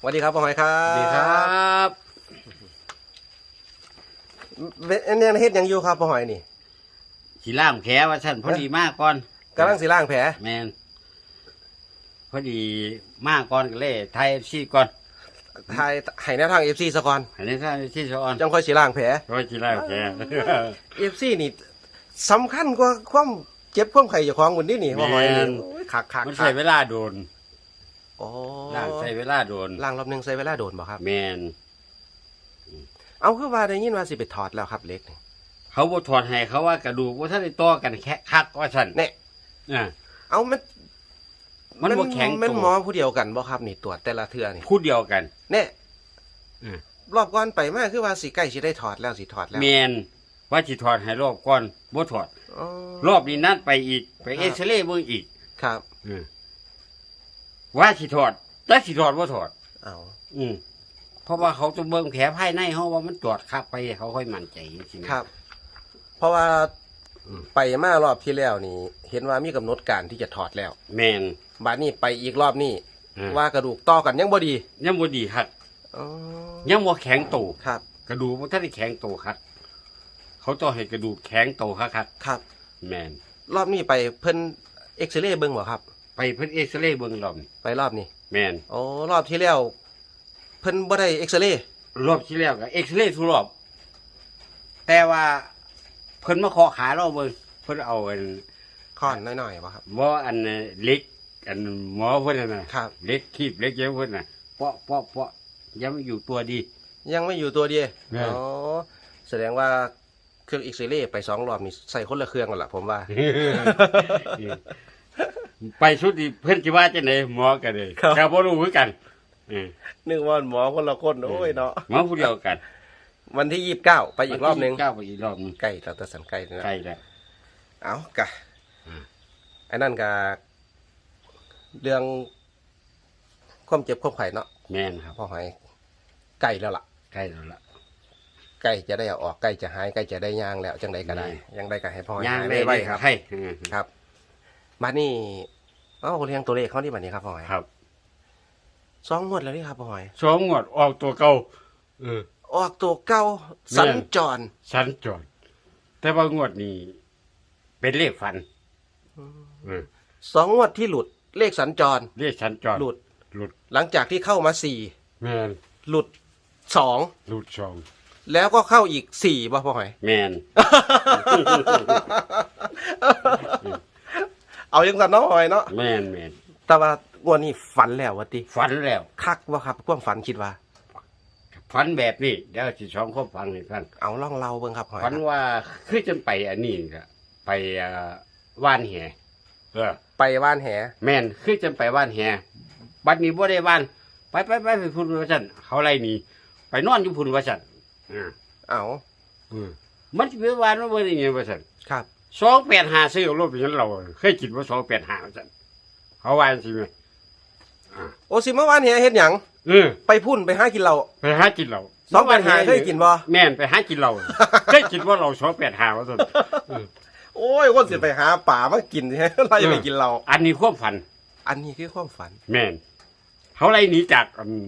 สวัสดีครับพ่อหอยครัสบวัสดีครับเวอันนี้เฮ็ดหยังอยู่ครับพ่อหอยนี่สีล่ามแขว่าฉันพอดีมากก่อนกำลังสิล้างแผลแมนพอดีมากก่อนก็เลยไทยซีก่อนทายให้แนวทาง FC ซะก่อนอันนี้ท่านซีสอนจังค่อยสิล้างแผลเพราะสีล่ามแข FC นี่สำคัญกว่าความเจ็บความไข้เจ้าของคนนี้นี่พ่อหอยแม่นโอ้ยคักคักมันคัใช้กเวลาโดน โอ้ล่างใช้เวลาโดนล้างรอบหนึงใช้เวลาโดนบ่ครับ แมนเอาคือว่าได้ยินว่าสิไปถอดแล้วครับเล็กนี่เขาบ่ถอดให้เขาว่ากระดูกว่าท่านได้ต่อกันแค่คักว่าฉันเนี่ยอ่าเอามันมันบ่แข็งมันตัวหมอผู้เดียวกันบ่ครับนี่ตรวจแต่ละเทื่อนี่คู่เดียวกัน เนี่ยอืม รอบก่อนไปมาคือว่าสิใกล้สิได้ถอดแล้วสิถอดแล้วแมนว่าสิถอดให้รอบก่อนบ่ถอด อ๋อรอบนี้นัดไปอีก ไปครับเอ็กซเรย์เบิ่งอีกครับ อืม ว่าสิถอดแต่สิถอดว่าถอด เอาอืมเพราะว่าเขาจะเบิ่งแผลภายในเขาว่ามันตรวจคักไปเขาค่อยมั่นใจจริงๆ ครับ เพราะว่าอืม ไปมารอบที่แล้วนี่ เห็นว่ามีกำหนดการที่จะถอดแล้วแมนบัดนี้ไปอีกรอบนี้อ่าว่ากระดูกต่อกันยังบ่ดียังบ่ดีครับอ๋อยังบ่แข็งโตครับ กระดูกมันถ้าได้แข็งโตครับเขาต้องให้กระดูกแข็งโตครับครับครับแมนรอบนี้ไปเพิ่นเอ็กซเรย์เบิ่งบ่ครับ ไปเพิ่นเอ็กซเรย์เบิ่งรอบนี้ไปรอบนี้แมนโอ้รอบที่แล้วเพิ่นบ่ได้เอ็กซเรย์รอบที่แล้วก็เอ็กซเรย์ทุกรอบ แต่ว่าเพิ่นมาขอขาเราเบิ่งเพิ่นเอาอันค้อนน้อยๆบ่ครับบ่อันเล็ก อันหมอเพิ่นน่ะนะครับ เล็กคีบเล็กเยอะเพิ่นน่ะเปาะเปาะเปาะยังอยู่ตัวดี ยังไม่อยู่ตัวเดียวแม่ อ๋อแสดงว่าเครื่องเอ็กซเรย์ไปสองรอบนี่ใส่คนละเครื่องกันล่ะผมว่า ไปชุดนี้เพิ่นสิว่าจังไดหมอกันเลยครับ ก็บ่รู้คือกันเออนึกว่าหมอคนละคนโอ้ยเนาะหมอผู้เดียวกันวันที่ยี่สิบเก้าไปอีกรอบหนึงก้าวไปอีกรอบหนึงใกล้เราตะสันใกล้แล้วใกล้แล้ว เอากะอืม ไอ้นั่นกะเรื่องความเจ็บความไข้เนาะแม่นครับพ่อหอยใกล้แล้วล่ะ ใกล้แล้วล่ะ ใกล้จะได้เอาออกใกล้จะหายใกล้จะได้ย่างแล้วจังใดก็ได้นี่ยังได้ก็ให้พ่อหอยย่างหายได้ไว้ได้ครับ ให้เออครับ มานี่เอ้าเรียงตัวเลขเขาที่บัดนี้ครับพ่อหอยครับสองงวดแล้วนี่ครับพ่อหอยสองงวดออกตัวเก่าเออ ออกตัวเก้าสัญจรสัญจร แต่ว่างวดนี้เป็นเลขฝันเออสองงวดที่หลุดเลขสัญจร เลขสัญจรหลุด หลุด หลังจากที่เข้ามาสี่แม่นหลุดสองหลุดสองแล้วก็เข้าอีกสี่ป่ะพ่อหอยแม่น เอายังสันเนาะพ่อหอยเนาะแม่นแม่นแต่ว่างวดนี้ฝันแล้ววะติฝันแล้ว คักว่าครับความฝันคิดว่า ฝันแบบนี้เดี๋ยวสิสองข้อฟังให้ฟังเอาล่องเราเบิ่งครับพ่อหอยฝันว่าคือจนไปอันนี้ก็ไปอ่าว่านแหเออ ไปว่านแหแม่นคือจนไปว่านแหบัดนี้บ่ได้ว่าน ไปไปไปไปพุ่นว่าซั่นเขาไล่หนีไปนอนอยู่พุ่นว่าซั่นอ่าเอาอืมมันสิไปว่านว่าบ่ได้ไงว่าซั่นครับ 285ซื้อเอารถไปงั้นเราเคยคิดว่า285ว่าซั่นเขาว่าจังซี่แม่อ่าโอสิมาว่านแหเฮ็ดหยังเออไปพุ่นไปหากินเหล้าไปหากินเหล้าสองปัญหาเคยกินบ่แม่นไปหากินเหล้าเคยคิดว่าเรา285ว่าซั่นเออโอ้ยคนสิไปหาป่ามากินใช่เราจะไปกินเหล้าอันนี้ความฝัน อันนี้คือความฝัน แม่นเขาไล่หนีจากอืม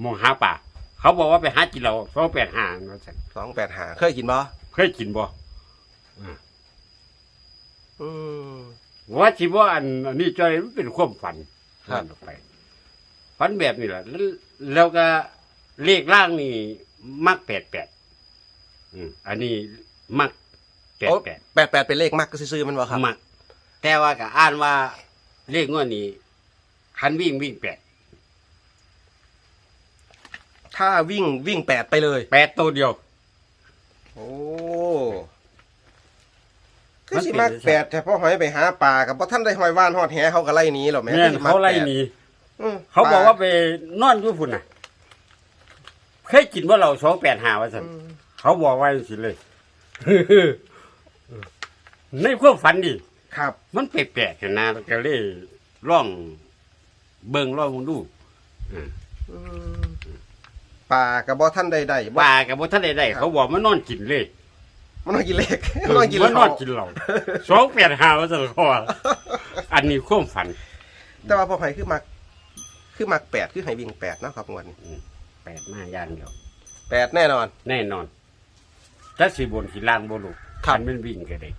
หมองหาป่า เขาบอกว่าไปหากินเราเขาแปดหาว่าซั่นสองแปดหาเคยกินบ่เคยกินบ่ อืมว่าสิว่าอันอันนี้จอยมันเป็นความฝันครับ ฝันออกไปฝันแบบนี้แหละแล้วแล้วก็เลขล่างนี่มักแปดแปดอืมอันนี้มักแปดโอ้แปดแปดแปดเป็นเลขมักซื่อๆมันบ่ครับ มัก แต่ว่าก็อ่านว่าเลขงวดนี้คันวิ่งวิ่งแปดถ้าวิ่งวิ่งแปดไปเลย แปดตัวเดียว โอ้ คือสิมักแปดแต่พ่อหอยไปหาปลากับพ่ท่านได้หอยว่านหอดแหเขาก็ไล่หนีหรอแม่แม่นคือสิมัเขาไล่แปดหนีอืมเขาบอกว่าปลไปนอนอยู่พุ่นน่ะเคยกินว่าเราสองแปดหาว่าสันอืมเขาบอกไว้สิเลยในความฝันดิครับ มันแปลกๆกันนะแล้วก็เลยร่อง เบิ่งร่องมึงดูอืมปลากับบ่ท่านใดใดบ่ป่ากับบ่ท่านใดๆเขาบอกมันนอนกินเลย มันนอนกินเลขมันนอนกินมันนเหอล้านกินเราสองแปดหาว่าสันเขาว่าอันนี้ความฝัน แต่ว่าพ่อหอยคือมัก คือมักแปดคือให้วิ่งแปดเนาะครับงวดนี้อืมแปดมาอย่างเดียว แปดแน่นอน แน่นอนถ้าสีบนสีล่างบ่ลูกครับ คันมันวิ่งก็ได้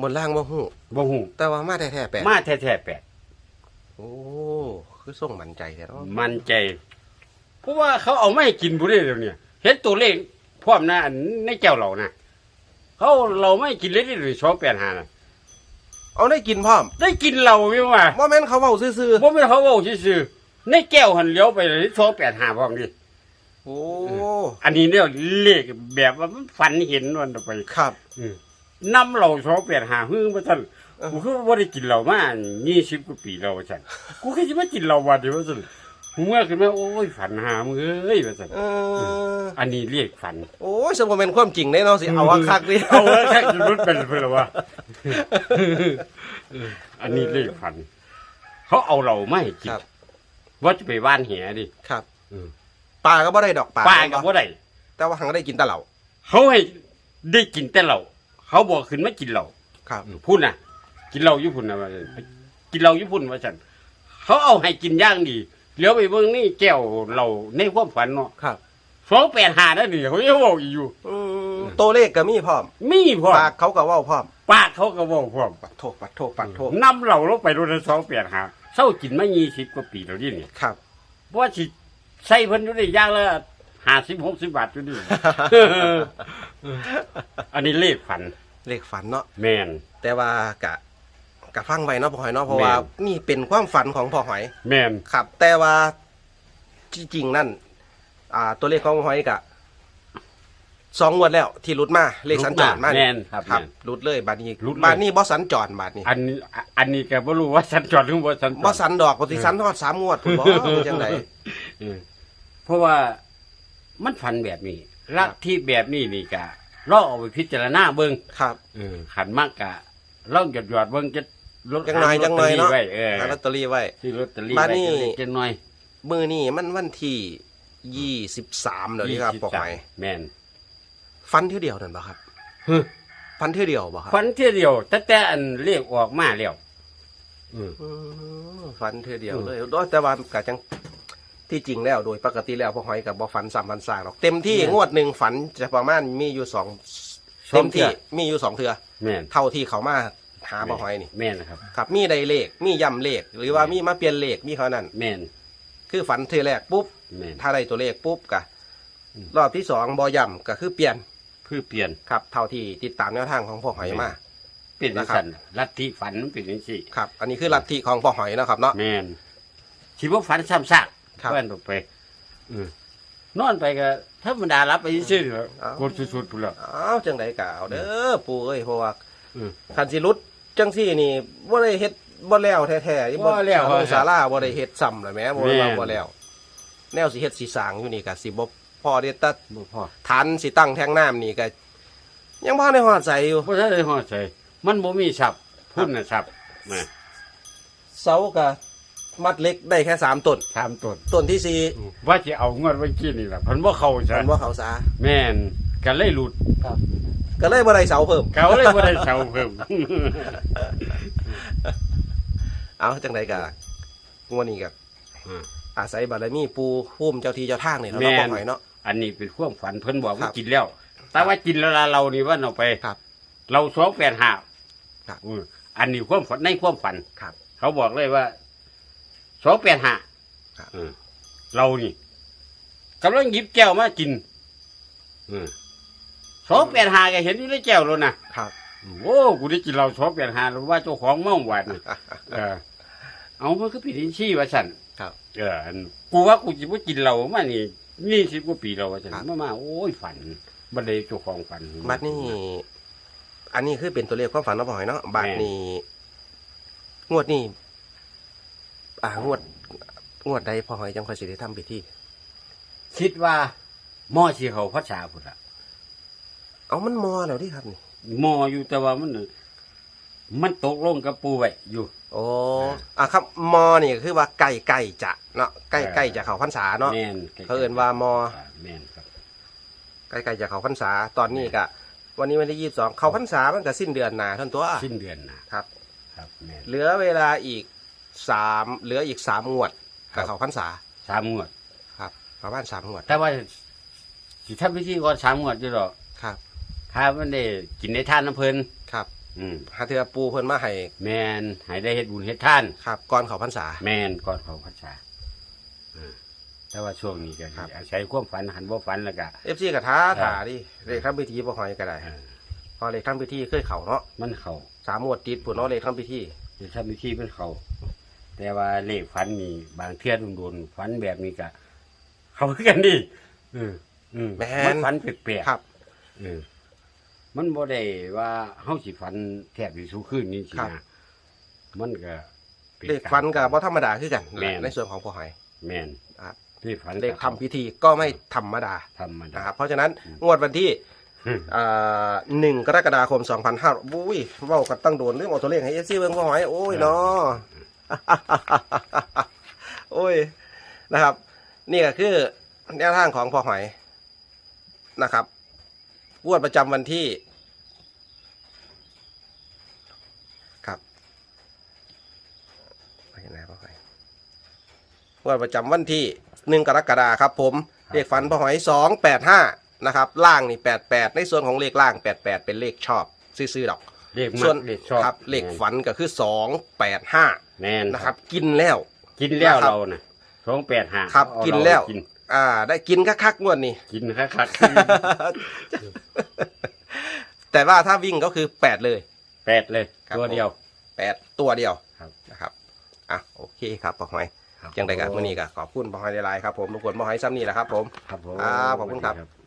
บนล่างบ่ฮู้บ่ฮู้แต่ว่ามาแท้ๆแปดมาแท้ๆแปดโอ้คือส่งมั่นใจแท้เนาะมันใจ เพราะว่าเขาเอาไม่ให้กินบุได้เดี๋ยวนี้เห็นตัวเลขพร้อมนะอันในแก้วเรานะ เขาเราไม่ให้กินเลยที่หรือสองแปดห้านะเอาได้กินพร้อมได้กินเราไม่ว่าบ่แม่นเขาเว้าซื่อผมไม่นเขาบอกซื่อๆในแก้วหันเลี้ยวไปเลยสองแปดห้าพร้อมดิๆโอ้อันนี้เนี่ยเลขแบบว่ามันฝันเห็นวันต่อไปครับ อืมน้ำเราสองแปดห้าหึ่งมาท่านเออ กูคือว่าได้กินเหล้ามายี่สิบกว่าปีแล้วว่าฉันกูแค่จะมากินเหล้าวันเดียวว่าฉัน เมื่อขึ้นมาโอ้ยฝันหามึงเอ้ยว่าฉันเอออันนี้เรียกฝันโอ้ยสมบูรณ์เป็นความจริงได้เนาะสิเอาว่าคักดิเอาแล้วแค่จะรุดเป็นเพื่อละวะอันนี้เรียกฝัน เขาเอาเราไม่ให้กินครับว่าจะไปว่านแหดิครับอืมปลาก็บ่ได้ดอกปลาป้ากับว่าได้ แต่ว่าหังได้กินแต่เหล่าเขาให้ได้กินแต่เหล้าเขาบอกขึ้นไม่กินเหล้าครับ พุ่นน่ะ กินเหล้าญี่ปุ่นนะว่าซั่นกินเหล้าญี่ปุ่นว่าฉันเขาเอาให้กินอย่างดี เลี้ยวไปเบิ่งนี่แก้วเหล้าในความฝันเนาะครับสองแปดห้านั่นนี่เขายังบอกอีกอยู่ อืมตัวเลขก็มีพร้อมมีพร้อมปากเขาก็เว้าพร้อมปากเขาก็บอกพร้อมปัดโทษปัดโทษปัดโทษนำเหล้าลงไปรถสองแปดห้าเศร้ากินมายี่สิบกว่าปีแล้วนี่นี่ครับ เพราะว่าสิใส่เพิ่นอยู่ได้อย่างละห้าสิบหกสิบบาทอยู่นี่อันนี้เลขฝันเลขฝันเนาะแมนแต่ว่ากะ กะฟังไว้เนาะพ่อหอยเนาะเพราะว่า แม่ นี่เป็นความฝันของพ่อหอย แมนครับ แต่ว่าที่จริงนั่น อ่า ตัวเลขของพ่อหอยกะสองงวดแล้ว ที่หลุดมาเลขสัญจรมาแมนี่นครับครับแม่น หลุดเลยบาดนี้หลุดเลย บาดนี้บ่สัญจรบาดนี้อันนี้อันนี้ก็บ่รู้ว่าสัญจรหรือบ่สัญจรบ่สันดอกปฏิสันทอดสามงวดผมบอกเป็นจังได เออเพราะว่ามันฝันแบบนี้ลัทธิแบบนี้นี่กะลองเอาไปพิจารณาเบิ่งครับ เออขันมากกะลองหยอดหยอดๆเบิ่งจะ ลดจังหน่อยจังหน่อยเนาะไว้เออหาลอตเตอรี่ไว้ที่ลอตเตอรี่บ้านไว้นี่ จังเล็กจังน้อยมือนี่มันวันที่ยี่สิบสามเดี๋ยวนี้ครับพ่อหอยแม่นฟันเที่ยวเดียวนั่นบ่ครับฮึฟันเที่ยวเดียวบ่ครับฝันเที่ยวเดียวแต่แต่อันเรียกออกมาแล้วอืม อืมฟันเที่ยวเดียวอืมเลยโดยแต่ว่ากะจังที่จริงแล้วโดยปกติแล้วพ่อหอยกับบ่ฟันสามฟันสร้างหรอกเต็มที่งวดหนึ่งฝันจะประมาณมีอยู่สองสอเต็งมเที่ที่ยมีอยู่สองเทือแม่นเท่าที่เขามา หาพ่อหอยนี่แม่นนะครับครับ มีใดเลขมีย่ำเลข หรือว่ามีมาเปลี่ยนเลขมีเท่านั้นแม่นคือฝันเทือแรกปุ๊บแม่นถ้าได้ตัวเลขปุ๊บกะอืมรอบที่สองบอย่ำก็คือเปลี่ยนเพื่อเปลี่ยนครับ เท่าที่ติดตามแนวทางของพ่อหอยมา เป็นจังนะครับซั่นลัทธิฝันมันเป็นจังซี่ครับ อันนี้คือลัทธิของพ่อหอยนะครับเนาะ แม่นสิบ่ฝันซ้ำซากครับ เพิ่นออกไปอืมนอนไปก็ธรรมดารับไปซื่อๆแหล้วอ้าวกดสุดๆพุ่นแล้วอ้าวจังไดกะเอาเด้อปู่เอ้ยเพราะว่าอืมคันสิรุด จังซี่นี่บ่ได้เฮ็ดบ่แล้วแท้ๆบ่แล้วศาลงศาลาบ่ได้เฮ็ดซ้ำเลยแหม่บ่ได้ว่าแม่นบ่แล้ว แนวสิเฮ็ดสิสร้างอยู่นี่ก็สิบ่พอได้แตับ่พอฐานสิตั้งแทงน้ำนี่ก็ยังบ่ได้ฮอดใส่อยู่บ่ทันได้ฮอดใจมันบ่มีทรัพย์พุ่นน่ะทรัพย์มาเสาก็มัดเล็กได้แค่สามต้นถามต้นต้นที่สี่ว่าสิเอาเงินไว้กินนี่ล่ะเพิ่นบ่เข้าซะมันว่าเขาซาแม่นก็เลยหลุด ก็เลยบ่ได้เสาเพิ่ม เขาเลยบ่ได้เช่าเพิ่ม เอาจังไดก็งวดนี้ก็อืมอาศัยบารมีปู่ภูมิเจ้าที่เจ้าทางนี่เนาะแม่นบ่หน่อยเนาะ อันนี้เป็นความฝันเพิ่นบอกครัว่าบกินแล้ว แต่ว่ากินแล้วล่ะเรานี่ว่าเอาไป ครับเราสองแปดห้าครับอืมอันนี้ความฝันในความฝันครับเขาบอกเลยว่าสองแปดห้าครับเรานี่กำลังหยิบแก้วมากิน สองแปดห้าก็เห็นอยู่ในแก้วแล้วนะครับ โอ้กูได้กินเราสองแปดห้าหรือว่าเจ้าของเมาหวานน่ะเออ เอามันก็ผิดอินชี่ว่าสันครับ เอออันกูว่ากูจะว่ากินเรามานี่นี่สิบกว่าปีเราว่าสันครับ มามาโอ้ยฝันบันไดเจ้าของฝัน บัดนี้ อันนี้คือเป็นตัวเลขความฝันเนาะบ่หอยเนาะบัดนี้ งวดนี้อ่างวด งวดใดพ่อหอยจังค่อยสิได้ทำพิธีคิดว่าหม้อสีเขาพัชชาพุ่นละ เอามันมอแล้วดิครับนี่หม้ออยู่แต่ว่ามันน่ะมันตกลงกับปูไว้อยู่ โอ้อะครับมอนี่ก็คือว่าใกล้ใกล้จะเนาะใกล้ใกล้จะเข้าพรรษาเนาะแม่นเขาเอิ้นว่ามอแม่นครับ ใกล้ๆจะเข้าพรรษาตอนนี้ก็วันนี้วันที่ยี่สิบสองเข้าพรรษามันก็สิ้นเดือนหนาท่านตัวสิ้นเดือนนะครับครับแม่นเหลือเวลาอีกสามเหลืออีกสามงวดครักับบเขาพรรษาสามงวดครับประมาณสามงวดแต่ว่าสิทำพิธีก่อนสามงวดอยู่หรอกครับ ถ้ามันได้กินในท่านน้ำเพลินครับอืมหาเทือปูเพิ่นมาให้แมนให้ได้เฮ็ดบุญเฮ็ดท่าน ครับ ก่อนเขาพรรษา แมนก่อนเขาพรรษาอ่าแต่ว่าช่วงนี้ก็ครับอาศัยความฝันหันบ่ฝันแล้วก็ เอฟซีกับท้าครับถาดิเลขทำพิธีบ่หอยก็ได้อ่าพอเลขทำพิธีเคยเข่าเนาะมันเขาสามงวดติดผุนเนาะเลขทำพิธีสิทำพิธีมันเขาแต่ว่าเลขฝันนี่บางเทื่อโดนๆฝันแบบนี้ก็เขาคือกันดิอืมอืมแม่มันนฝันแปลกๆครับ เออ มันบ่ได้ว่าเฮาสิฝันแทบสิสู้คืนนี้สิครับ นะมันก็ป็เลขฟันกับบ่ธรรมดาคือกันแม่นในส่วนของพ่อหอยแม่นครับเลขฝันเลขทำพิธีก็ไม่ธรรมดาธรรมดา นะครับ เพราะฉะนั้นงวดวันที่อืม อ่าหนึ่งกรกฎาคม2 5 0 0บุ้ยเว้ากันตั้งโดนเรื่องเอาตัวเลขให้เอฟซีเบิ่งพ่อหอยโอ้ยเนาะ โอ้ยนะครับ นี่ก็คือแนวทางของพ่อหอยนะครับ งวดประจำวันที่ ครับไปไหนพ่อหอยงวดประจำวันที่หนึ่งกรกฎาครับ ผมเลขฝันพ่อหอยสองแปดห้านะครับ ล่างนี่แปดแปดในส่วนของเลขล่างแปดแปดเป็นเลขชอบ ซื้อๆดอก เลขมัส่วนกเลขชอบครับ เลขฝันก็คือสองแปดห้าแม่นนะครับกินแล้ว กินแล้วนะครับ เราน่ะ285ครับเอากินแล้วเรากิน อ่า ได้กินคักๆงวดนี้ กินคักแต่ว่าถ้าวิ่งก็คือแปดเลย ๆแปดเลย ครับ ตัวเดียว แปดตัวเดียวครับนะครับอะโอเคครับปอหอย ครับยังไงกับมื่อนี้ก็ขอบคุณปอหอยในไลน์ครับผมทุกคนปอหอยซ้ำนี่แหละครับผม ครับผม ครับขอบคุณครับสวัสดี